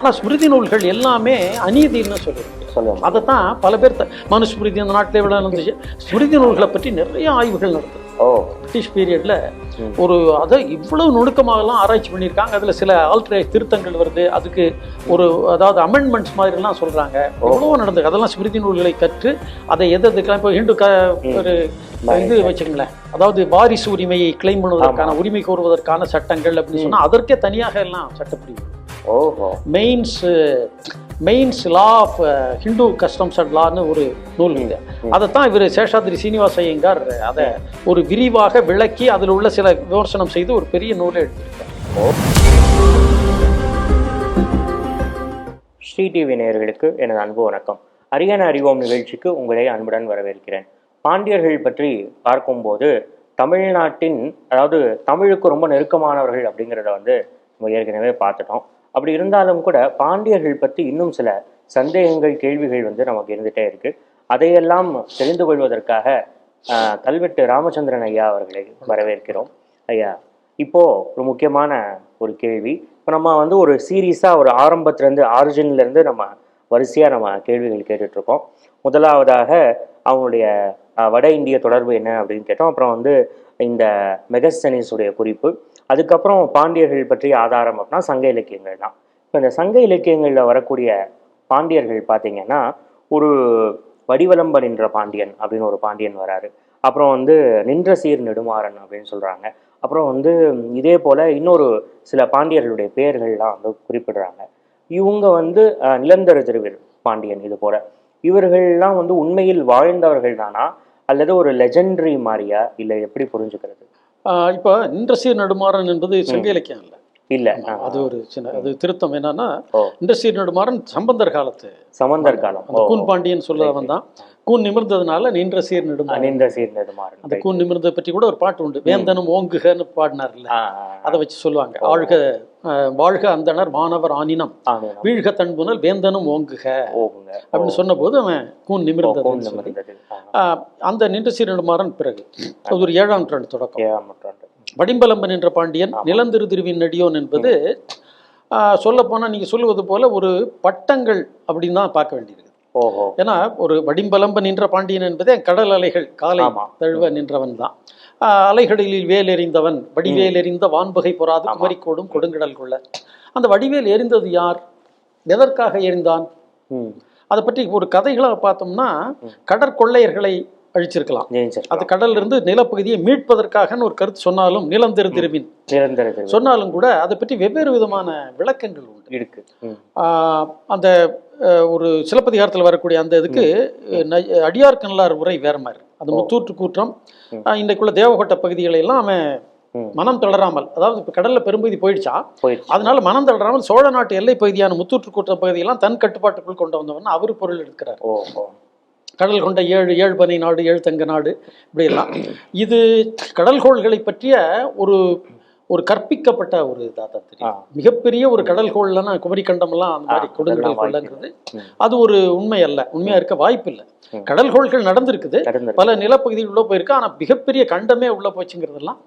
ஆனால் ஸ்மிருதி நூல்கள் எல்லாமே அநீதின்னு சொல்லியிருக்கு அதை தான் பல பேர் மனுஸ்மிருதி அந்த நாட்டிலே விட இருந்துச்சு ஸ்மிருதி நூல்களை பற்றி நிறைய ஆய்வுகள் நடந்தது. ஓ. பிரிட்டிஷ் பீரியட்ல. ஒரு அதை இவ்வளவு நுணுக்கமாகலாம் ஆராய்ச்சி பண்ணியிருக்காங்க. அதில் சில ஆல்ட்ரே திருத்தங்கள் வருது. அதுக்கு ஒரு அதாவது அமெண்ட்மெண்ட்ஸ் மாதிரிலாம் சொல்றாங்க. எவ்வளவோ நடந்தது. அதெல்லாம் ஸ்மிருதி நூல்களை கற்று அதை எது எதுக்கெல்லாம் இப்போ ஹிந்து க ஒரு இது வச்சுக்கங்களேன். அதாவது வாரிசு உரிமையை கிளைம் பண்ணுவதற்கான உரிமை கோருவதற்கான சட்டங்கள் அப்படின்னு சொன்னா அதற்கே தனியாக எல்லாம் சட்டப்பிரிவு. Mayne's Mayne's law of Hindu customs and லான்னு ஒரு நூல் இருக்கு. அதைத்தான் இவர் சேஷாத்ரி சீனிவாச ஐயங்கார் அதை ஒரு விரிவாக விளக்கி அதில் உள்ள சில விமர்சனம் செய்து ஒரு பெரிய நூலை எடுத்திருக்கார். ஸ்ரீ டிவி நேயர்களுக்கு எனது அன்பு வணக்கம். அரியண அறிவோம் நிகழ்ச்சிக்கு உங்களை அன்புடன் வரவேற்கிறேன். பாண்டியர்கள் பற்றி பார்க்கும்போது தமிழ்நாட்டின் அதாவது தமிழுக்கு ரொம்ப நெருக்கமானவர்கள் அப்படிங்கிறத வந்து நம்ம ஏற்கனவே பார்த்துட்டோம். அப்படி இருந்தாலும் கூட பாண்டியர்கள் பற்றி இன்னும் சில சந்தேகங்கள் கேள்விகள் வந்து நமக்கு இருந்துகிட்டே இருக்கு. அதையெல்லாம் தெரிந்து கொள்வதற்காக கல்வெட்டு ராமச்சந்திரன் ஐயா அவர்களை வரவேற்கிறோம். ஐயா இப்போ ஒரு முக்கியமான ஒரு கேள்வி. இப்போ நம்ம வந்து ஒரு சீரீஸாக ஒரு ஆரம்பத்துலேருந்து ஆரிஜின்லேருந்து நம்ம வரிசையாக நம்ம கேள்விகள் கேட்டுட்ருக்கோம். முதலாவதாக அவங்களுடைய வட இந்திய தொடர்பு என்ன அப்படின்னு கேட்டோம். அப்புறம் வந்து இந்த மெகஸ்தனிஸுடைய குறிப்பு. அதுக்கப்புறம் பாண்டியர்கள் பற்றிய ஆதாரம் அப்படின்னா சங்க இலக்கியங்கள் தான். இப்போ இந்த சங்க இலக்கியங்களில் வரக்கூடிய பாண்டியர்கள் பார்த்தீங்கன்னா ஒரு வடிவலம்ப நின்ற பாண்டியன் அப்படின்னு ஒரு பாண்டியன் வராரு. அப்புறம் வந்து நின்ற சீர் நெடுமாறன் அப்படின்னு சொல்கிறாங்க அப்புறம் வந்து இதே போல் இன்னொரு சில பாண்டியர்களுடைய பெயர்கள்லாம் வந்து குறிப்பிடுறாங்க. இவங்க வந்து நிலந்தர திருவில் பாண்டியன் இது போல. இவர்கள்லாம் வந்து உண்மையில் வாழ்ந்தவர்கள் தானா? அல்லது ஒரு லெஜெண்டரி மாதிரியா? இல்லை எப்படி புரிஞ்சுக்கிறது? இப்போ இண்டஸ்ட்ரியல் நடுமாறன் என்பது சங்க இலக்கியம் இல்லை. இல்லை. அது ஒரு சின்ன அது திருத்தம் என்னன்னா இண்டஸ்ட்ரியல் நடுமாறன் சம்பந்தர் காலத்து. சமந்தர் காலம். கூன் பாண்டியன் சொல்றவன் தான். கூன் நிமிர்ந்ததுனால நின்ற சீர் நெடுமாறன் நின்ற சீர் நெடுமாறன் அந்த கூன் நிமிர்ந்ததை பற்றி கூட ஒரு பாட்டு உண்டு. வேந்தனும் ஓங்குகன்னு பாடினார்ல. அதை வச்சு சொல்லுவாங்க. ஆழ்க வாழ்க அந்தணர் மாணவர் ஆனினம். வீழ்க தன்புணல் வேந்தனும் ஓங்குக. அப்படின்னு சொன்னபோது அவன் கூன் நிமிர்ந்தது. அந்த நின்ற சீரனுமாறன் பிறகு அது ஒரு ஏழாம் நூற்றாண்டு தொடக்கம். ஏழாம் நூற்றாண்டு. வடிம்பலம்பன் என்ற பாண்டியன் நிலந்திரு திருவின் நடியோன் என்பது சொல்லப்போனால் நீங்கள் சொல்லுவது போல ஒரு பட்டங்கள் அப்படின்னு தான் பார்க்க வேண்டியிருக்கு ஏன்னா ஒரு வடிம்பலம்பன் நின்ற பாண்டியன் என்பதே கடல் அலைகள் காலை. தழுவ நின்றவன் தான். அலைகளில் வேல் எறிந்தவன் வடிவேல் எறிந்த வான்பகை பொறாது குமரிக்கோடும் கொடுங்கடல் கொள்ள. அந்த வடிவேல் எறிந்தது யார்? எதற்காக எறிந்தான்? அதை பற்றி ஒரு கதைகளாக பார்த்தோம்னா கடற்கொள்ளையர்களை அழிச்சிருக்கலாம். அது கடல்ல இருந்து நிலப்பகுதியை மீட்பதற்காகன்னு ஒரு கருத்து சொன்னாலும் நிலம் திருவின் சொன்னாலும் கூட அதை பற்றி வெவ்வேறு விதமான விளக்கங்கள் உண்டு. இருக்கு. அந்த ஒரு சிலப்பதிகாரத்தில் வரக்கூடிய அந்த இதுக்கு அடியார் கல்லார் உரை வேற மாதிரி. அந்த முத்தூற்று கூற்றம். இன்றைக்குள்ள தேவகோட்டை பகுதிகளை எல்லாம் அவன். மனம் தளராமல் அதாவது இப்போ கடல்ல பெரும்பகுதி போயிடுச்சா? அதனால மனம் தளராமல் சோழ நாட்டு எல்லை பகுதியான முத்தூற்று கூற்றம் பகுதியெல்லாம் தன் கட்டுப்பாட்டுக்குள் கொண்டு வந்தவன் அவர் பொருள் எடுக்கிறார். கடல் கொண்ட ஏழு ஏழு பனை நாடு ஏழு தங்க நாடு இப்படியெல்லாம். இது கடல்கோள்களை பற்றிய ஒரு ஒரு கற்பிக்கப்பட்ட ஒரு இதாக தான். தெரியும் மிகப்பெரிய ஒரு கடல்கோள்லன்னா குமரி கண்டமெல்லாம் அந்த மாதிரி கொடுங்கடல் ம். அது ஒரு உண்மை அல்ல. உண்மையா இருக்க வாய்ப்பு இல்லை ம். கடல்கோள்கள் நடந்திருக்குது. பல நிலப்பகுதிகள் உள்ள போயிருக்கு. ஆனா மிகப்பெரிய கண்டமே உள்ள போச்சுங்கிறதெல்லாம்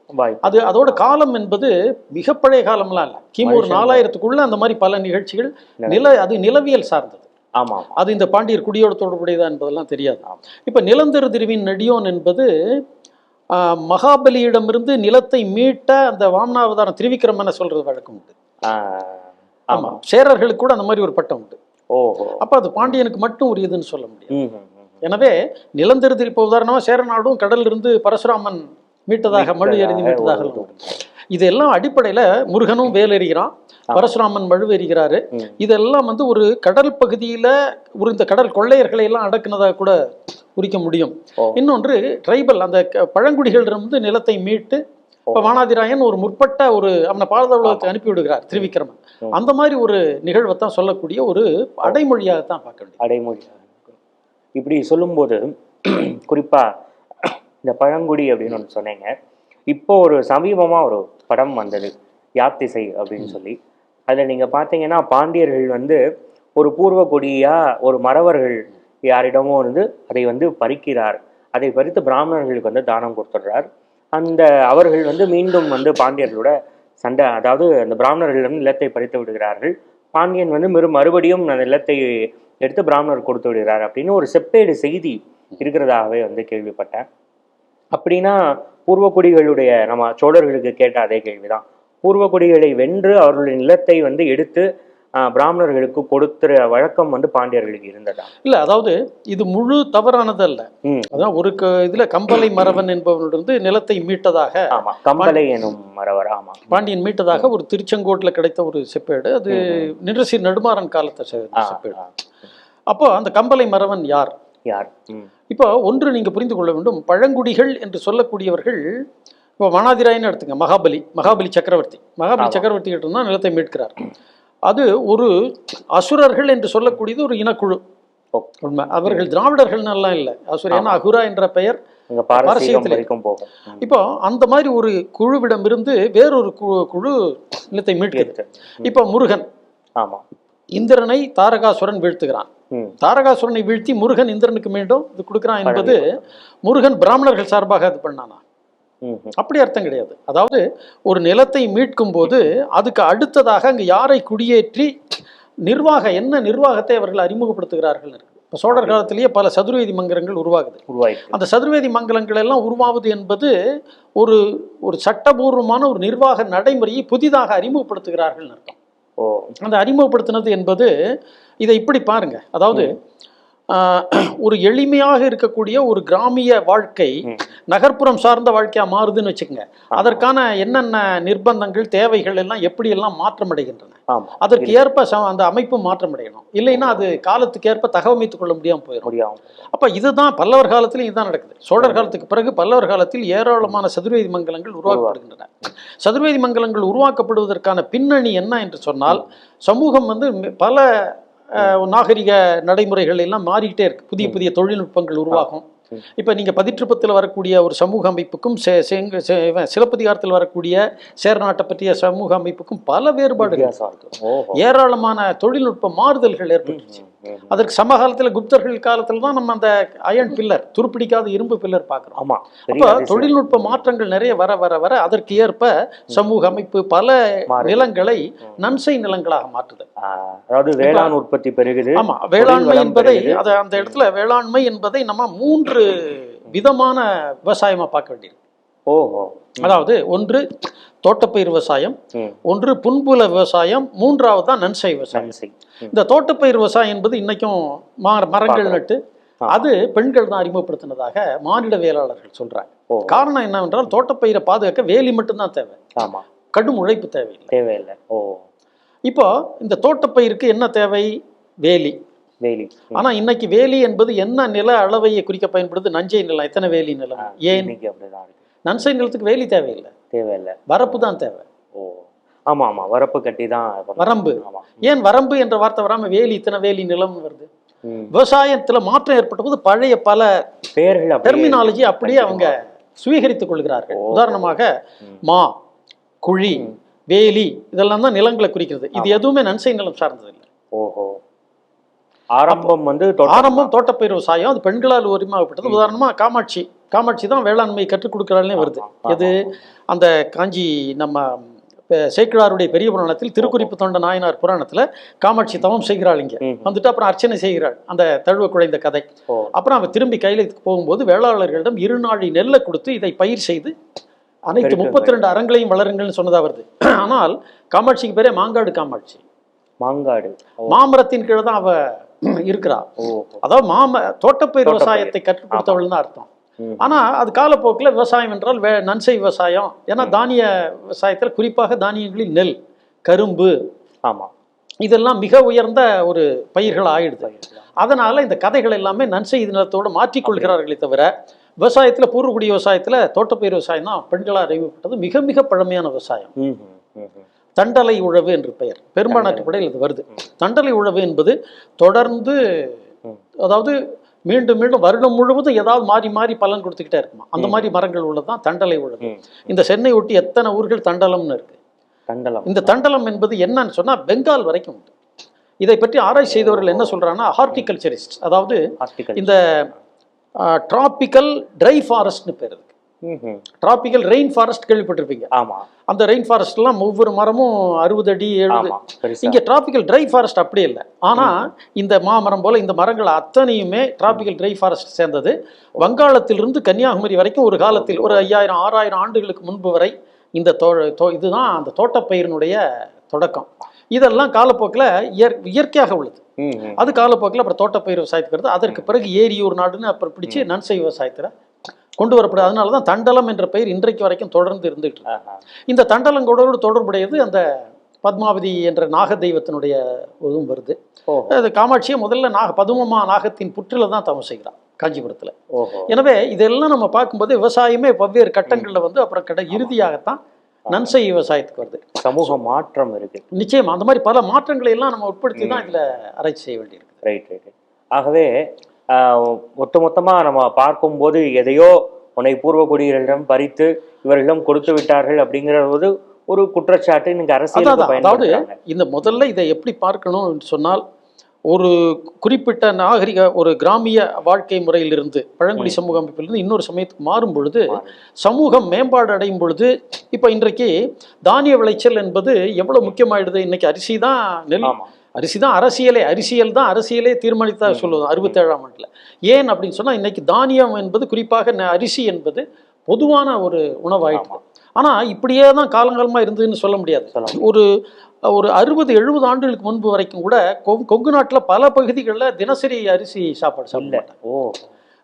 அது அதோட காலம் என்பது மிக பழைய காலம்லாம் இல்லை. கிமு ஒரு நாலாயிரத்துக்குள்ள அந்த மாதிரி பல நிகழ்ச்சிகள் நில அது நிலவியல் சார்ந்தது. ஆமா அது இந்த பாண்டியர் குடியோடு தொடர்புடையதா என்பதெல்லாம் தெரியாது. இப்ப நிலந்தரு திருவின் நடியோன் என்பது மகாபலியிடமிருந்து நிலத்தை மீட்ட அந்த வாமனாவதாரம் திரிவிக்ரமனை சொல்றது வழக்கம் உண்டு. ஆமா. சேரர்களுக்கு கூட அந்த மாதிரி ஒரு பட்டம் உண்டு. ஓஹோ. அப்ப அது பாண்டியனுக்கு மட்டும் உரியதுன்னு சொல்ல முடியாது. ம் ம், ம். எனவே நிலந்தரு திரு இப்போ உதாரணமா சேரநாடும் கடல்ல இருந்து பரசுராமன் மீட்டதாக மழு எறிந்து மீட்டதாக உண்டு. இதெல்லாம் அடிப்படையில முருகனும் வேல் எறிகிறான் பரசுராமன் மழு எறிகிறாரு ம். இதெல்லாம் வந்து ஒரு கடல் பகுதியில ஒரு இந்த கடல் கொள்ளையர்களை எல்லாம் அடக்குனதாக கூட குறிக்க முடியும். இன்னொன்று ட்ரைபல் அந்த பழங்குடிகளிடமிருந்து நிலத்தை மீட்டு இப்ப வானாதிராயன் ஒரு முற்பட்ட ஒரு அவனை பாரதவுலகத்தை அனுப்பி விடுகிறார் திருவிக்கிரமன். ம். அந்த மாதிரி ஒரு நிகழ்வைத்தான் சொல்லக்கூடிய ஒரு அடைமொழியாகத்தான் பார்க்க வேண்டியது. அடைமொழி இப்படி சொல்லும்போது குறிப்பா இந்த பழங்குடி அப்படின்னு ஒன்று சொன்னீங்க. இப்போ ஒரு சமீபமா ஒரு படம் வந்தது யாத்திசை அப்படின்னு சொல்லி. அதுல நீங்க பார்த்தீங்கன்னா பாண்டியர்கள் வந்து ஒரு பூர்வ கொடியா ஒரு மறவர்கள் யாரிடமோ வந்து அதை வந்து பறிக்கிறார். அதை பறித்து பிராமணர்களுக்கு வந்து தானம் கொடுத்துடுறார். அந்த அவர்கள் வந்து மீண்டும் வந்து பாண்டியர்களோட சண்டை அதாவது அந்த பிராமணர்களிடம் நிலத்தை பறித்து விடுகிறார்கள். பாண்டியன் வந்து மறு மறுபடியும் அந்த நிலத்தை எடுத்து பிராமணர் கொடுத்து விடுகிறார் அப்படின்னு ஒரு செப்பேடு செய்தி இருக்கிறதாகவே வந்து கேள்விப்பட்டேன். அப்படின்னா பூர்வக்குடிகளுடைய நம்ம சோழர்களுக்கு கேட்ட அதே கேள்விதான். பூர்வக்குடிகளை வென்று அவர்களுடைய நிலத்தை வந்து எடுத்து பிராமணர்களுக்கு கொடுத்துற வழக்கம் வந்து பாண்டியர்களுக்கு இருந்ததா? இல்ல அதாவது இது முழு தவறானது அல்ல அதான் ஒரு இதுல கம்பளை மறவன் என்பவனிலிருந்து நிலத்தை மீட்டதாக ஆமா கம்பளை எனும் மறவர் ஆமா. பாண்டியன் மீட்டதாக ஒரு திருச்செங்கோட்டுல கிடைத்த ஒரு செப்பேடு. அது நின்றசி நெடுமாறன் காலத்தை செப்பேடு. அப்போ அந்த கம்பளை மறவன் யார்? யார்? இப்போ ஒன்று நீங்க புரிந்து கொள்ள வேண்டும். பழங்குடிகள் என்று சொல்லக்கூடியவர்கள் இப்போ வனாதிராயன்னு எடுத்துங்க. மகாபலி மகாபலி சக்கரவர்த்தி. மகாபலி சக்கரவர்த்தி கிட்ட இருந்தா நிலத்தை மீட்கிறார். அது ஒரு அசுரர்கள் என்று சொல்லக்கூடியது ஒரு இனக்குழு. உண்மை. அவர்கள் திராவிடர்கள் எல்லாம் இல்லை. அசுர ஏன்னா அகுரா என்ற பெயர். இப்போ அந்த மாதிரி ஒரு குழுவிடமிருந்து வேறொரு குழு குழு நிலத்தை இருக்கு. இப்போ முருகன். ஆமா. இந்திரனை தாரகாசுரன் வீழ்த்துகிறான். தாரகாசுரனை வீழ்த்தி முருகன் இந்திரனுக்கு மீண்டும் இது கொடுக்குறான் என்பது முருகன் பிராமணர்கள் சார்பாக அது பண்ணானா. அப்படி அர்த்தம் கிடையாது. அதாவது ஒரு நிலத்தை மீட்கும் போது அதுக்கு அடுத்ததாக அங்கு யாரை குடியேற்றி நிர்வாக என்ன நிர்வாகத்தை அவர்கள் அறிமுகப்படுத்துகிறார்கள்? இருக்கு இப்போ சோழர் காலத்திலேயே பல சதுர்வேதி மங்கரங்கள் உருவாகுது. உருவாயிருக்கு. அந்த சதுர்வேதி மங்கலங்கள் எல்லாம் உருவாவது என்பது ஒரு ஒரு சட்டபூர்வமான ஒரு நிர்வாக நடைமுறையை புதிதாக அறிமுகப்படுத்துகிறார்கள் அர்த்தம். அந்த அறிமுகப்படுத்தினது என்பது இதை இப்படி பாருங்க. அதாவது ஒரு எளிமையாக இருக்கக்கூடிய ஒரு கிராமிய வாழ்க்கை. நகர்ப்புறம் சார்ந்த வாழ்க்கையா மாறுதுன்னு வச்சுக்கோங்க. அதற்கான என்னென்ன நிர்பந்தங்கள் தேவைகள் எல்லாம் எப்படி எல்லாம் மாற்றமடைகின்றன ஆமா. அதற்கு ஏற்ப ச- அந்த அமைப்பு மாற்றமடையணும் இல்லைன்னா அது காலத்துக்கு ஏற்ப தகவமைத்துக் கொள்ள முடியாம போயிடும் முடியும் அப்ப இதுதான் பல்லவர் காலத்திலும் இதுதான் நடக்குது. சோழர் காலத்துக்கு பிறகு பல்லவர் காலத்தில் ஏராளமான சதுர்வேதி மங்கலங்கள் உருவாக்கப்படுகின்றன. சதுர்வேதி மங்கலங்கள் உருவாக்கப்படுவதற்கான பின்னணி என்ன என்று சொன்னால் சமூகம் வந்து பல நாகரிக நடைமுறைகள் எல்லாம் மாறிக்கிட்டே இருக்கு. புதிய புதிய தொழில்நுட்பங்கள் உருவாகும். இப்போ நீங்கள் பதிற்றுப்பத்தில் வரக்கூடிய ஒரு சமூக அமைப்புக்கும் சிலப்பதிகாரத்தில் வரக்கூடிய சேர்நாட்டை பற்றிய சமூக அமைப்புக்கும் பல வேறுபாடுகள் ஏராளமான தொழில்நுட்ப மாறுதல்கள் ம். அதற்கு சமகாலத்துல குப்தர்கள் காலத்துல தான் நம்ம அந்த அயன் பில்லர் துருப்பிடிக்காத இரும்பு பில்லர் பார்க்குறோம். ஆமா அப்ப. தொழில்நுட்ப மாற்றங்கள் நிறைய வர வர வர அதற்கு ஏற்ப சமூக அமைப்பு பல. நிலங்களை நன்சை நிலங்களாக மாற்றுது. அதாவது வேளாண் உற்பத்தி பெருகுது ஆமா வேளாண்மை என்பதை. அத அந்த இடத்துல வேளாண்மை என்பதை நம்ம மூன்று விதமான விவசாயமா பார்க்க வேண்டியது ஓஹோ. அதாவது ஒன்று தோட்டப்பயிர் விவசாயம் ஒன்று புன்புல விவசாயம் மூன்றாவது தான் நன்சை. விவசாயம். இந்த தோட்டப்பயிர் விவசாயம் என்பது இன்னைக்கும் மர- மரங்கள். நட்டு. அது பெண்கள் தான் அறிமுகப்படுத்தினதாக மானிடவியலாளர்கள் சொல்றாங்க. ஓ. காரணம் என்னவென்றால் தோட்டப்பயிரை பாதுகாக்க வேலி மட்டும்தான் தேவை. ஆமா. கடும் உழைப்பு தேவையில்லை. தேவையில்லை. ஓ. இப்போ இந்த தோட்டப்பயிருக்கு என்ன தேவை? வேலி. வேலி. ஆனா இன்னைக்கு வேலி என்பது என்ன நில அளவையை குறிக்க பயன்படுது? நஞ்சை நிலம். எத்தனை வேலி நிலம்? ஏன்? அப்படிதான் இருக்கு. நன்சை நிலத்துக்கு வேலி தேவையில்லை. தேவையில்லை. வரப்பு தான் தேவை. ஓ ஆமா ஆமா வரப்பு கட்டி தான். வரம்பு. ஏன் வரம்பு என்ற வார்த்தை வராம வேலி இத்தனை வேலி நிலம்னு வருது. விவசாயத்துல மாற்றம் ஏற்பட்ட போது பழைய பல பெயர்கள் அப்படியே டெர்மினாலஜி அப்படியே அவங்க சுவீகரித்துக் கொள்கிறார்கள். உதாரணமாக ம். குழி வேலி இதெல்லாம் தான் நிலங்களை குறிக்கிறது. இது எதுவுமே நன்சை நிலம் சார்ந்தது இல்லை ஓஹோ. ஆரம்பம் வந்து ஆரம்பம் தோட்டப்பயிர் விவசாயம் அது பெண்களால் உரிமையாகப்பட்டது. உதாரணமா காமாட்சி. காமாட்சி தான் வேளாண்மை கற்றுக் கொடுக்கிறாள்னே வருது. எது? அந்த காஞ்சி நம்ம சேக்கிழாருடைய பெரிய புராணத்தில் திருக்குறிப்பு தொண்ட நாயனார் புராணத்துல காமாட்சி தவம் செய்கிறாள் இங்க. வந்துட்டு அப்புறம் அர்ச்சனை செய்கிறாள். அந்த தழுவ குழைந்த கதை. அப்புறம் அவ திரும்பி கையிலத்துக்கு போகும்போது வேளாளர்களிடம் இருநாழி நெல்லை கொடுத்து இதை பயிர் செய்து அனைத்து. முப்பத்தி ரெண்டு அறங்களையும் வளருங்கள்னு சொன்னதா வருது. ஆனால் காமாட்சிக்கு பேரே மாங்காடு காமாட்சி. மாங்காடு. மாமரத்தின் கீழே தான் அவ இருக்கிறா. அதாவது மாம தோட்டப்பயிர். விவசாயத்தை கற்றுக் கொடுத்தவள் தான் அர்த்தம். ம். ஆனா அது காலப்போக்கில் விவசாயம் என்றால் வே நன்சை விவசாயம். ஏன்னா தானிய விவசாயத்துல குறிப்பாக தானியங்களில் நெல் கரும்பு ஆமா. இதெல்லாம் மிக உயர்ந்த ஒரு பயிர்கள் ஆயிடுது. அதனால இந்த கதைகள் எல்லாமே நன்சை நிலத்தோடு மாற்றிக்கொள்கிறார்களே தவிர விவசாயத்துல பூர்வகுடி விவசாயத்துல தோட்டப்பயிர் விவசாயம் தான் பெண்களால் அறிவிக்கப்பட்டது மிக மிக பழமையான விவசாயம். தண்டலை உழவு என்று பெயர். பெரும்பாலாற்றுப்படையில் இது வருது. தண்டலை உழவு என்பது தொடர்ந்து. அதாவது மீண்டும் மீண்டும் வருடம் முழுவதும் ஏதாவது மாறி மாறி பலன் கொடுத்துக்கிட்டே இருக்குமா? அந்த மாதிரி மரங்கள் உள்ளதுதான் தண்டலை உழவு ம். இந்த சென்னை ஒட்டி எத்தனை ஊர்கள் தண்டலம்னு இருக்கு? தண்டலம். இந்த தண்டலம் என்பது என்னன்னு சொன்னா பெங்கால் வரைக்கும் உண்டு. இதை பற்றி ஆராய்ச்சி செய்தவர்கள் என்ன சொல்றாங்கன்னா ஹார்டிகல்ச்சரிஸ்ட் அதாவது இந்த டிராபிக்கல் ட்ரை ஃபாரஸ்ட்னு பேர் இருக்கு. டிராபிக்கல் ரெயின் ஃபாரஸ்ட் கேள்விப்பட்டிருப்பீங்க. ஆமா. அந்த ரெயின் ஃபாரஸ்ட்லாம் ஒவ்வொரு மரமும் அறுபது அடி எழுபது இங்க டிராபிக்கல் ட்ரை ஃபாரஸ்ட் அப்படி இல்லை. ஆனா இந்த மாமரம் போல இந்த மரங்கள் அத்தனையுமே டிராபிக்கல் ட்ரை ஃபாரஸ்ட் சேர்ந்தது. வங்காளத்திலிருந்து கன்னியாகுமரி வரைக்கும் ஒரு காலத்தில் ஒரு ஐயாயிரம் ஆறாயிரம் ஆண்டுகளுக்கு முன்பு வரை இந்த தோ இதுதான் அந்த தோட்டப்பயிரினுடைய தொடக்கம். இதெல்லாம் காலப்போக்கில் இயற் இயற்கையாக உள்ளது. அது காலப்போக்கில் அப்புறம் தோட்டப்பயிர் விவசாயத்துக்கு வருது. அதற்கு பிறகு ஏரியூர் நாடுன்னு அப்புறம் பிடிச்சு நன்சை விவசாயத்தில் கொண்டு வரப்படுது அதனால தான் தண்டலம் என்ற பெயர் இன்றைக்கு வரைக்கும் தொடர்ந்து இருந்துகிட்டு. இந்த தண்டலங்களோடு தொடர்புடையது அந்த பத்மாவதி என்ற நாக தெய்வத்தினுடைய இதுவும் வருது. அது காமாட்சியை முதல்ல நாக பதுமமா நாகத்தின் புற்றில தான் தவம் செய்கிறார் காஞ்சிபுரத்தில். எனவே இதெல்லாம் நம்ம பார்க்கும்போது விவசாயமே பல்வேறு கட்டங்களில் வந்து அப்புறம் கிட்ட இறுதியாகத்தான் நன்சை விவசாயத்துக்கு வருது. சமூக மாற்றம் இருக்கு. நிச்சயம் அந்த மாதிரி பல மாற்றங்களை எல்லாம் நம்ம உட்படுத்தி தான் இதில் ஆராய்ச்சி செய்ய வேண்டியிருக்கு. Right right. ஆகவே ஆஹ், ஒட்டு மொத்தமா நம்ம பார்க்கும்போது எதையோ உன்னை பூர்வ குடிகளிடம் பறித்து இவர்களிடம் கொடுத்து விட்டார்கள் அப்படிங்கிறது ஒரு குற்றச்சாட்டு இன்னைக்கு அரசியலுக்கு அதான், அதாவது இந்த முதல்ல இதை எப்படி பார்க்கணும்னு சொன்னால் ஒரு குறிப்பிட்ட நாகரிக ஒரு கிராமிய வாழ்க்கை முறையிலிருந்து பழங்குடி சமூக அமைப்பிலிருந்து இன்னொரு சமயத்துக்கு மாறும் பொழுது சமூகம் மேம்பாடு அடையும் பொழுது இப்போ இன்றைக்கு தானிய விளைச்சல் என்பது எவ்வளவு முக்கியமாயிடுது? இன்னைக்கு அரிசி தான் நெல். அரிசி தான் அரசியலே அரசியல் தான் அரசியலே தீர்மானித்தா சொல்லுவோம் அறுபத்தேழாம் ஆண்டில். ஏன் அப்படின்னு சொன்னால் இன்னைக்கு தானியம் என்பது குறிப்பாக அரிசி என்பது பொதுவான ஒரு உணவாயிட்டு. ஆனால் இப்படியே தான் காலங்காலமாக இருந்ததுன்னு சொல்ல முடியாது. ஒரு ஒரு அறுபது எழுபது ஆண்டுகளுக்கு முன்பு வரைக்கும் கூட கொங்கு நாட்டில் பல பகுதிகளில் தினசரி அரிசி சாப்பாடு சாப்பிட இல்ல. மாட்டாங்க. ஓ.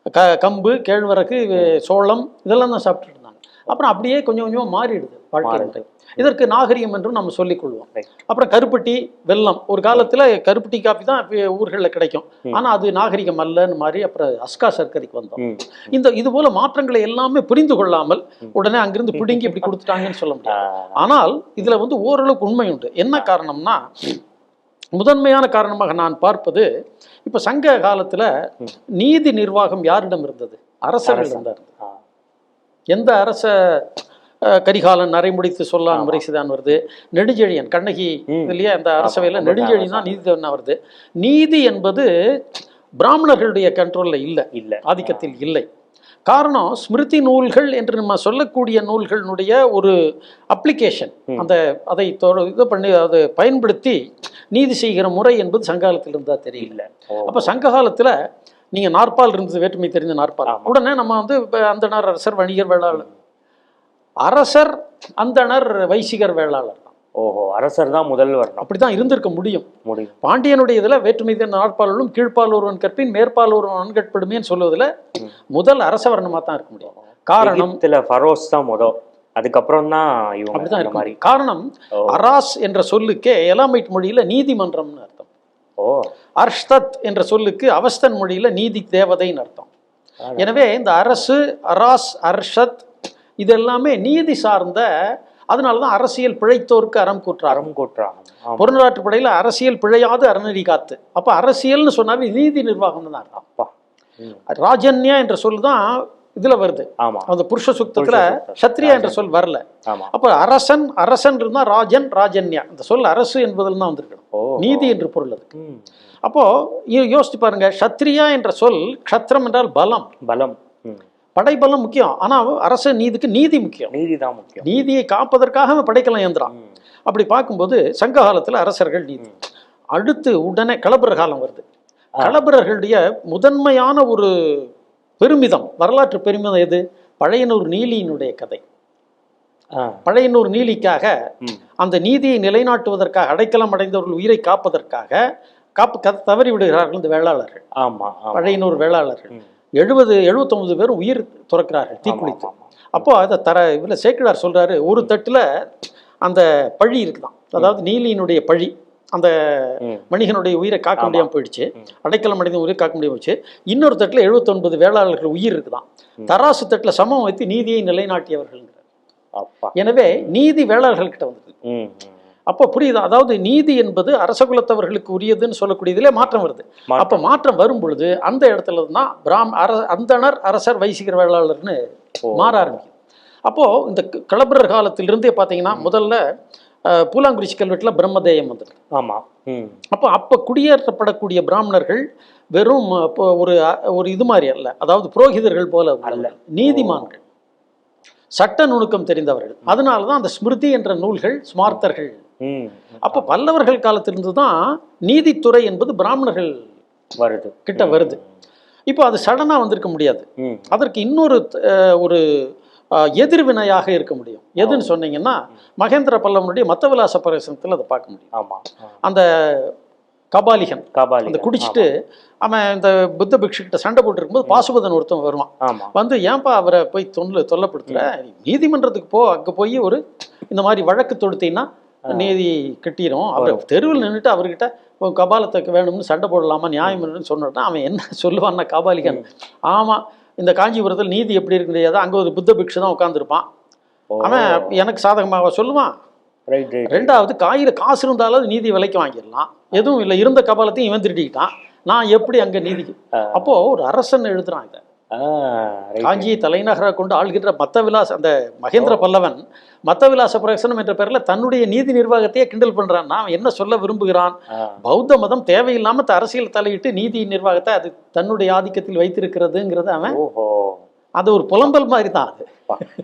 க கம்பு கேழ்வரகு சோளம் இதெல்லாம் தான் சாப்பிட்டுட்டு இருந்தாங்க. அப்புறம் அப்படியே கொஞ்சம் கொஞ்சமாக மாறிடுது. வாழ்க்கை இதற்கு நாகரிகம் என்றும் நம்ம சொல்லிக் கொள்வோம் Right. அப்புறம் கருப்பட்டி வெல்லம் ஒரு காலத்தில் கருப்பட்டி காப்பி தான் ஊர்களில் கிடைக்கும். ஆனால் அது நாகரிகம் அல்லன்னு மாதிரி அப்புறம் அஸ்கா சர்க்கரைக்கு வந்தோம். இந்த இது போல மாற்றங்களை எல்லாமே புரிந்து கொள்ளாமல் உடனே அங்கிருந்து பிடுங்கி இப்படி கொடுத்துட்டாங்கன்னு சொல்ல முடியாது. ஆனால் இதுல வந்து ஓரளவுக்கு உண்மை உண்டு. என்ன காரணம்னா முதன்மையான காரணமாக நான் பார்ப்பது இப்ப சங்க காலத்துல நீதி நிர்வாகம் யாரிடம் இருந்தது? அரசர்கள் இருந்தார் எந்த அரச கரிகாலன் நரைமுடித்து சொல்லான் முறைசுதான் வருது. நெடுஞ்செழியன் கண்ணகி. இல்லையா? இந்த அரசவையில் நெடுஞ்செழியன் தான் நீதி வருது. நீதி என்பது பிராமணர்களுடைய கண்ட்ரோல்ல இல்லை. இல்ல. ஆதிக்கத்தில் இல்லை. காரணம் ஸ்மிருதி நூல்கள் என்று நம்ம சொல்லக்கூடிய நூல்களினுடைய ஒரு அப்ளிகேஷன் அந்த அதை இது பண்ணி அதை பயன்படுத்தி நீதி செய்கிற முறை என்பது சங்ககாலத்தில் இருந்தா தெரியல. அப்ப சங்க காலத்துல நீங்க நாற்பால் இருந்தது வேற்றுமை தெரிஞ்ச நாற்பால். உடனே நம்ம வந்து அந்தணர் அரசர் வணிகர் வேளாளர் அரசர் அந்தணர் வைசிகர் வேளாளர். ஓஹோ அரசர் தான் முதல் வரணும். அப்படிதான் இருந்திருக்க முடியும். முடியும். பாண்டியனுடைய இதுல வேற்றுமை நாற்பாலும் கீழ்ப்பால் ஒருவன் கற்பின் மேற்பால் ஒருவன் நன்கட்படுமேன்னு சொல்லுவதுல முதல் அரசவர்ணமா தான் இருக்க முடியும். காரணம் எகிப்துல ஃபரோஸ் தான் முதல் அதுக்கப்புறம் தான் இவங்க அப்படிதான் அந்த இருக்கும். மாதிரி. காரணம். அராஸ் என்ற சொல்லுக்கே எலாமைட் மொழியில நீதிமன்றம்னு அர்த்தம். ஓ. அர்ஷ்தத் என்ற சொல்லுக்கு அவஸ்தன் மொழியில நீதி தேவதைன்னு அர்த்தம். எனவே இந்த அரசு அராஸ் அர்ஷத் இது எல்லாமே நீதி சார்ந்த அதனாலதான் அரசியல் பிழைத்தோருக்கு அறம் கூற்றாரம் அறம் கூட்டுறாங்க ஆமா. புறநாட்டு படையில அரசியல் பிழையாது அறநெறி காத்து. அப்ப அரசியல்னு சொன்னாவே நீதி நிர்வாகம் தான் அப்பா. ராஜன்யா என்ற சொல் தான் இதுல வருது. ஆமா. அந்த புருஷ சுத்தத்துல. சத்ரியா என்ற சொல் வரல. அப்ப அரசன் அரசன் இருந்தா ராஜன் ராஜன்யா. இந்த சொல் அரசு என்பதில் தான் வந்திருக்கணும். நீதி என்று பொருள் அது. அப்போ யோசிச்சு பாருங்க சத்ரியா என்ற சொல் க்ஷத்ரம் என்றால் பலம். பலம். ம். படைபலம் முக்கியம். ஆனா அரச நீதிக்கு நீதி முக்கியம். நீதி தான் முக்கியம். நீதியை காப்பதற்காக அவன் படைக்கலாம் இயந்திரம். ம். அப்படி பார்க்கும்போது சங்க காலத்துல அரசர்கள் நீதி. அடுத்து உடனே களப்பிரர் காலம் வருது. களப்பிரர்களுடைய முதன்மையான ஒரு பெருமிதம் வரலாற்று பெருமிதம் எது? பழையனூர் நீலியினுடைய கதை. பழையனூர் நீலிக்காக. அந்த நீதியை நிலைநாட்டுவதற்காக அடைக்கலம் அடைந்தவர்கள் உயிரை காப்பதற்காக காப்பு தவறி விடுகிறார்கள் இந்த வேளாளர்கள். ஆமா பழையனூர் வேளாளர்கள். எழுபது எழுபத்தொன்பது பேரும் உயிர் துறக்கிறார்கள் தீக்குளித்து. அப்போ அதை தர இதில் சேக்கிழார் சொல்றாரு ஒரு தட்டுல அந்த பழி இருக்குதான். அதாவது நீலியினுடைய பழி அந்த ம். மணிகனுடைய உயிரை காக்க முடியாம போயிடுச்சு. ம். அடைக்கலம் அடைந்த உயிரை காக்க முடியாம போயிடுச்சு. இன்னொரு தட்டுல 79 வேளாளர்கள் உயிர் இருக்குதான். தராசு தட்டுல சமம் வைத்து நீதியை நிலைநாட்டியவர்கள் எனவே நீதி வேளாளர்கள் கிட்ட வந்தது. அப்போ புரியுது? அதாவது நீதி என்பது அரச குலத்தவர்களுக்கு உரியதுன்னு சொல்லக்கூடியதிலே மாற்றம் வருது. அப்ப மாற்றம் வரும் பொழுது அந்த இடத்துல தான் பிராம் அர அந்தணர் அரசர் வைசிகர் வேளாளர்னு. மாற ஆரம்பிக்கும் அப்போ இந்த களப்பிரர் காலத்திலிருந்தே பார்த்தீங்கன்னா முதல்ல பூலாங்குறிச்சி கல்வெட்டில் பிரம்மதேயம் வந்தது. ஆமா. ம். அப்போ அப்போ குடியேற்றப்படக்கூடிய பிராமணர்கள் வெறும் அப்போ ஒரு ஒரு இது மாதிரி அல்ல. அதாவது புரோகிதர்கள் போல அல்ல. நீதிமான்கள். சட்ட நுணுக்கம் தெரிந்தவர்கள். அதனால தான் அந்த ஸ்மிருதி என்ற நூல்கள் ஸ்மார்த்தர்கள் அப்போ பல்லவர்கள் காலத்திலிருந்து தான் நீதித்துறை என்பது பிராமணர்கள் வருது. கிட்ட வருது. இப்போ அது சடனாக வந்திருக்க முடியாது. அதற்கு இன்னொரு ஒரு எதிர்வினையாக இருக்க முடியும். எதுன்னு சொன்னீங்கன்னா மகேந்திர பல்லவனுடைய மத்தவிலாச பிரவேசனத்தில் அதை பார்க்க முடியும். ஆமா. அந்த கபாலிகன் கபாலி அந்த குடிச்சிட்டு அவன் இந்த புத்த பிக்ஷு கிட்ட சண்டை போட்டு இருக்கும்போது பாசுபதன் ஒருத்தன் வருவான். வந்து ஏன்பா அவரை போய் தொல்ல தொல்லப்படுத்துற? நீதிமன்றத்துக்கு போ அங்கே போய் ஒரு இந்த மாதிரி வழக்கு தொடுத்தீங்கன்னா நீதி கிட்டிரும். அவர் தெருவில் நின்றுட்டு அவர்கிட்ட கபாலத்துக்கு வேணும்னு சண்டை போடலாமா நியாயம் இல்லைன்னு சொன்னா அவன் என்ன சொல்லுவான்னா கபாலிகன் ஆமா இந்த காஞ்சிபுரத்தில் நீதி எப்படி இருக்கு தெரியாதா அங்கே ஒரு புத்த பிக்ஷு தான் உட்காந்துருப்பான் அவன் எனக்கு சாதகமாக சொல்லுவான். ரெண்டாவது காயில காசு இருந்தாலும் நீதி விலைக்கு வாங்கிடலாம். எதுவும் இல்லை இருந்த கபாலத்தையும் இவன் திருடிக்கிட்டான். நான் எப்படி அங்க நீதிக்கு அப்போ ஒரு அரசன் எழுதுறான் இதை. காஞ்சியை தலைநகராக கொண்டு ஆள்கின்ற மத்தவிலாஸ் அந்த மகேந்திர பல்லவன் மத்தவிலாச பிரகசனம் என்ற பேர்ல தன்னுடைய நீதி நிர்வாகத்தையே கிண்டல் பண்றான். அவன் என்ன சொல்ல விரும்புகிறான்? பௌத்த மதம் தேவையில்லாம அரசியல் தலையிட்டு நீதி நிர்வாகத்தை அது தன்னுடைய ஆதிக்கத்தில் வைத்திருக்கிறதுங்கிறது அவன். அது ஒரு புலம்பல் மாதிரி தான் அது.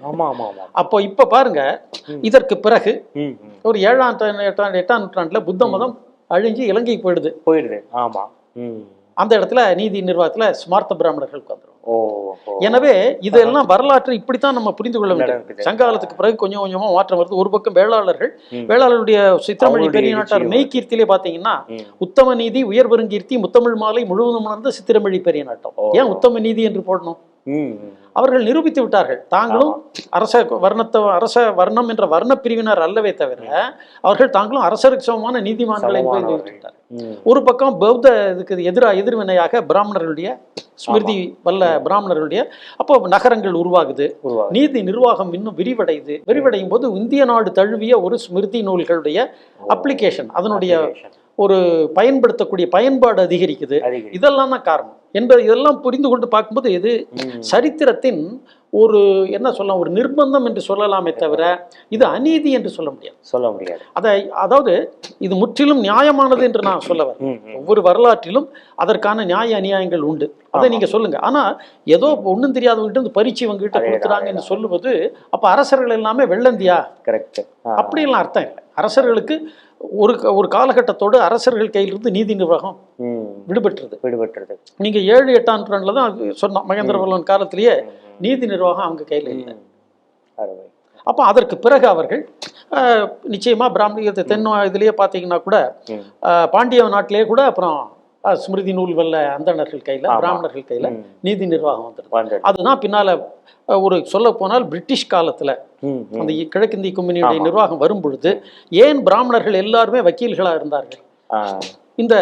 ஆமா ஆமா ஆமா அப்போ இப்ப பாருங்க இதற்கு பிறகு. ஒரு ஏழாம் எட்டாம் எட்டாம் நூற்றாண்டுல புத்த மதம் அழிஞ்சு இலங்கைக்கு போயிடுது. போயிடுது. ஆமா. அந்த இடத்துல நீதி நிர்வாகத்துல ஸ்மார்த்த பிராமணர்கள் ஓஹோ எனவே இதெல்லாம் வரலாற்று இப்படித்தான் நம்ம புரிந்து கொள்ள வேண்டும். சங்ககாலத்துக்கு பிறகு கொஞ்சம் கொஞ்சமா மாற்றம் வருது ஒரு பக்கம் வேளாளர்கள். வேளாளருடைய அவங்களுடைய பெரிய நாட்டார் மெய்கீர்த்திலே பாத்தீங்கன்னா. உத்தம நீதி உயர் பெருங்கீர்த்தி முத்தமிழ் மாலை முழுவதும் உணர்ந்த சித்திரமொழி பெரிய நாட்டம். ஏன் உத்தம நீதி என்று போடணும். அவர்கள் நிரூபித்து விட்டார்கள். தாங்களும் அரச வர்ணத்தை அரச வர்ணம் என்ற வர்ண பிரிவினர் அல்லவே தவிர அவர்கள் தாங்களும் அரசருக்கு சமமான நீதிமான்களை ம். ஒரு பக்கம் பௌத்த இதுக்கு எதிராக எதிர்வினையாக பிராமணர்களுடைய ஸ்மிருதி வல்ல பிராமணர்களுடைய அப்போ நகரங்கள் உருவாகுது. நீதி நிர்வாகம் இன்னும் விரிவடையுது. விரிவடையும் போது இந்திய நாடு தழுவிய ஒரு ஸ்மிருதி நூல்களுடைய அப்ளிகேஷன் அதனுடைய. ஒரு பயன்படுத்தக்கூடிய பயன்பாடு அதிகரிக்குது. அதிகரி. இதெல்லாம் தான் காரணம். என்பது இதெல்லாம் புரிந்து கொண்டு பார்க்கும்போது இது. சரித்திரத்தின் ஒரு என்ன சொல்லலாம் ஒரு நிர்பந்தம் என்று சொல்லலாமே தவிர இது அநீதி என்று சொல்ல முடியாது. சொல்ல முடியாது. அதை அதாவது இது முற்றிலும் நியாயமானது என்று நான் சொல்ல வரேன். ஒவ்வொரு வரலாற்றிலும் அதற்கான நியாய அநியாயங்கள் உண்டு. அதை நீங்க சொல்லுங்க. ஆனா ஏதோ ஒண்ணும் தெரியாதவங்ககிட்ட இருந்து பரிச்சு இவங்ககிட்ட அதேதான், கொடுக்குறாங்கன்னு சொல்லுவது அப்ப அரசர்கள் எல்லாமே வெள்ளந்தியா? கரெக்ட் அப்படியெல்லாம் அர்த்தம் இல்லை. அரசர்களுக்கு ஒரு ஒரு காலகட்டத்தோடு அரசர்கள் கையிலிருந்து நீதி நிர்வாகம் ம். விடுபட்டுருது விடுபட்டுறது. நீங்க ஏழு எட்டாம் நூற்றாண்டுல தான் சொன்னோம். மகேந்திர பல்லவன் காலத்திலேயே நீதி நிர்வாகம் அவங்க கையில் இல்லை. அப்போ அதற்கு பிறகு அவர்கள் நிச்சயமா பிராமணியத்தை தென் இதுலயே பார்த்தீங்கன்னா கூட பாண்டிய நாட்டிலேயே கூட அப்புறம் ஸ்மிருதி நூல் வல்ல அந்தணர்கள் கையில. பிராமணர்கள் கையில. நீதி நிர்வாகம் வந்துடுது அதுதான் பின்னால ஒரு சொல்ல போனால் பிரிட்டிஷ் காலத்துல. அந்த கிழக்கிந்திய கும்பனியுடைய. நிர்வாகம் வரும் பொழுது ஏன் பிராமணர்கள் எல்லாருமே வக்கீல்களா இருந்தார்கள் இந்த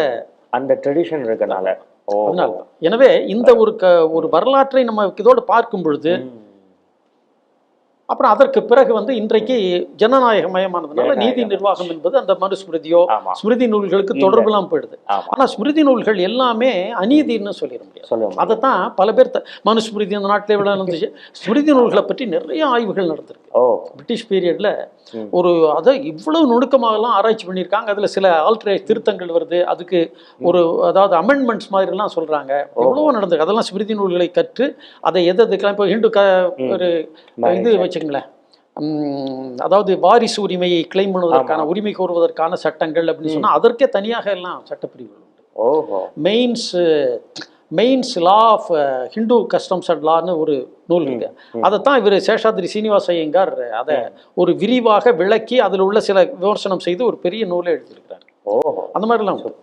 அந்த ட்ரெடிஷன் இருக்கனால. எனவே இந்த ஒரு க ஒரு வரலாற்றை நம்ம இதோடு பார்க்கும் பொழுது. அப்புறம் அதற்கு பிறகு வந்து இன்றைக்கு ஜனநாயக மயமானதுனால. நீதி நிர்வாகம் என்பது அந்த மனுஸ்மிருதியோ ஸ்மிருதி நூல்களுக்கு தொடர்புலாம் போயிடுது. ஆமா. ஆனா ஸ்மிருதி நூல்கள் எல்லாமே அநீதின்னு சொல்லிட முடியாது. சொல்லுங்க அதைத்தான் பல பேர் மனுஸ்மிருதி அந்த நாட்டிலே விட நடந்துச்சு. ஸ்மிருதி நூல்களை பற்றி நிறைய ஆய்வுகள் நடந்திருக்கு. பிரிட்டிஷ் பீரியட்ல. ஒரு அதை இவ்வளவு நுணுக்கமாகலாம் ஆராய்ச்சி பண்ணியிருக்காங்க. அதுல சில ஆல்ட்ரே திருத்தங்கள் வருது. அதுக்கு ஒரு அதாவது அமெண்ட்மெண்ட்ஸ் மாதிரிலாம் சொல்றாங்க. எவ்வளவோ நடந்திருக்கு. அதெல்லாம் ஸ்மிருதி நூல்களை கற்று அதை எது எதுக்கெல்லாம் இப்போ க ஒரு இது வச்சுங்களேன் அதாவது வாரிசு உரிமையை கிளைம் பண்ணுவதற்கான உரிமை கோருவதற்கான சட்டங்கள் அப்படின்னு சொன்னா அதற்கே தனியாக எல்லாம் சட்டப்பிரிவுகள் உண்டு. ஓஹோ. Mayne's Mayne's law of Hindu customs and லான்னு ஒரு நூல் இருக்கு. அதைத்தான் இவர் சேஷாத்ரி சீனிவாச ஐயங்கார் அதை ஒரு விரிவாக விளக்கி அதில் உள்ள சில விமர்சனம் செய்து ஒரு பெரிய நூலை எழுதியிருக்கிறார். ஓஹோ. அந்த மாதிரிலாம்.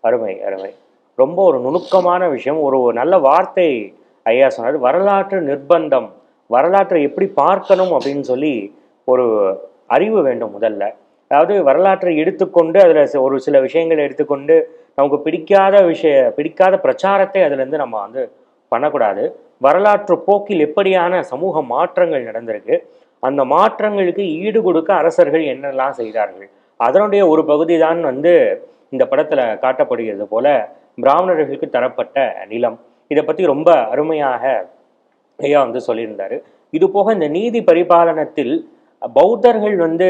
அருமை அருமை. ரொம்ப ஒரு நுணுக்கமான விஷயம் ஒரு ஒரு நல்ல வார்த்தை ஐயா சொன்னார். வரலாற்று நிர்பந்தம் வரலாற்றை எப்படி பார்க்கணும் அப்படின்னு சொல்லி ஒரு அறிவு வேண்டும் முதல்ல. அதாவது வரலாற்றை எடுத்துக்கொண்டு அதில் ஒரு சில விஷயங்களை எடுத்துக்கொண்டு நமக்கு பிடிக்காத விஷய பிடிக்காத பிரச்சாரத்தை அதுலேருந்து நம்ம வந்து பண்ணக்கூடாது. வரலாற்று போக்கில் எப்படியான சமூக மாற்றங்கள் நடந்திருக்கு அந்த மாற்றங்களுக்கு ஈடு கொடுக்க அரசர்கள் என்னெல்லாம் செய்தார்கள் அதனுடைய ஒரு பகுதி தான் வந்து இந்த படத்தில் காட்டப்படுகிறது போல பிராமணர்களுக்கு தரப்பட்ட நிலம். இதை பற்றி ரொம்ப அருமையாக ஐயா வந்து சொல்லியிருந்தாரு. இது போக இந்த நீதி பரிபாலனத்தில் பௌத்தர்கள் வந்து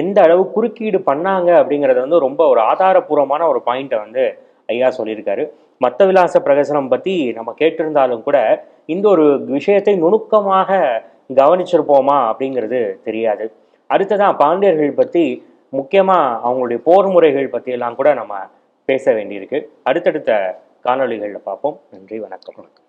எந்த அளவு குறுக்கீடு பண்ணாங்க அப்படிங்கிறத வந்து ரொம்ப ஒரு ஆதாரபூர்வமான ஒரு பாயிண்ட்டை வந்து ஐயா சொல்லியிருக்காரு. மத்த விலாச பிரகசனம் பற்றி நம்ம கேட்டிருந்தாலும் கூட இந்த ஒரு விஷயத்தை நுணுக்கமாக கவனிச்சிருப்போமா அப்படிங்கிறது தெரியாது. அடுத்ததான் பாண்டியர்கள் பற்றி முக்கியமாக அவங்களுடைய போர் முறைகள் பற்றியெல்லாம் கூட நம்ம பேச வேண்டியிருக்கு. அடுத்தடுத்த காணொளிகளில் பார்ப்போம். நன்றி வணக்கம். வணக்கம்.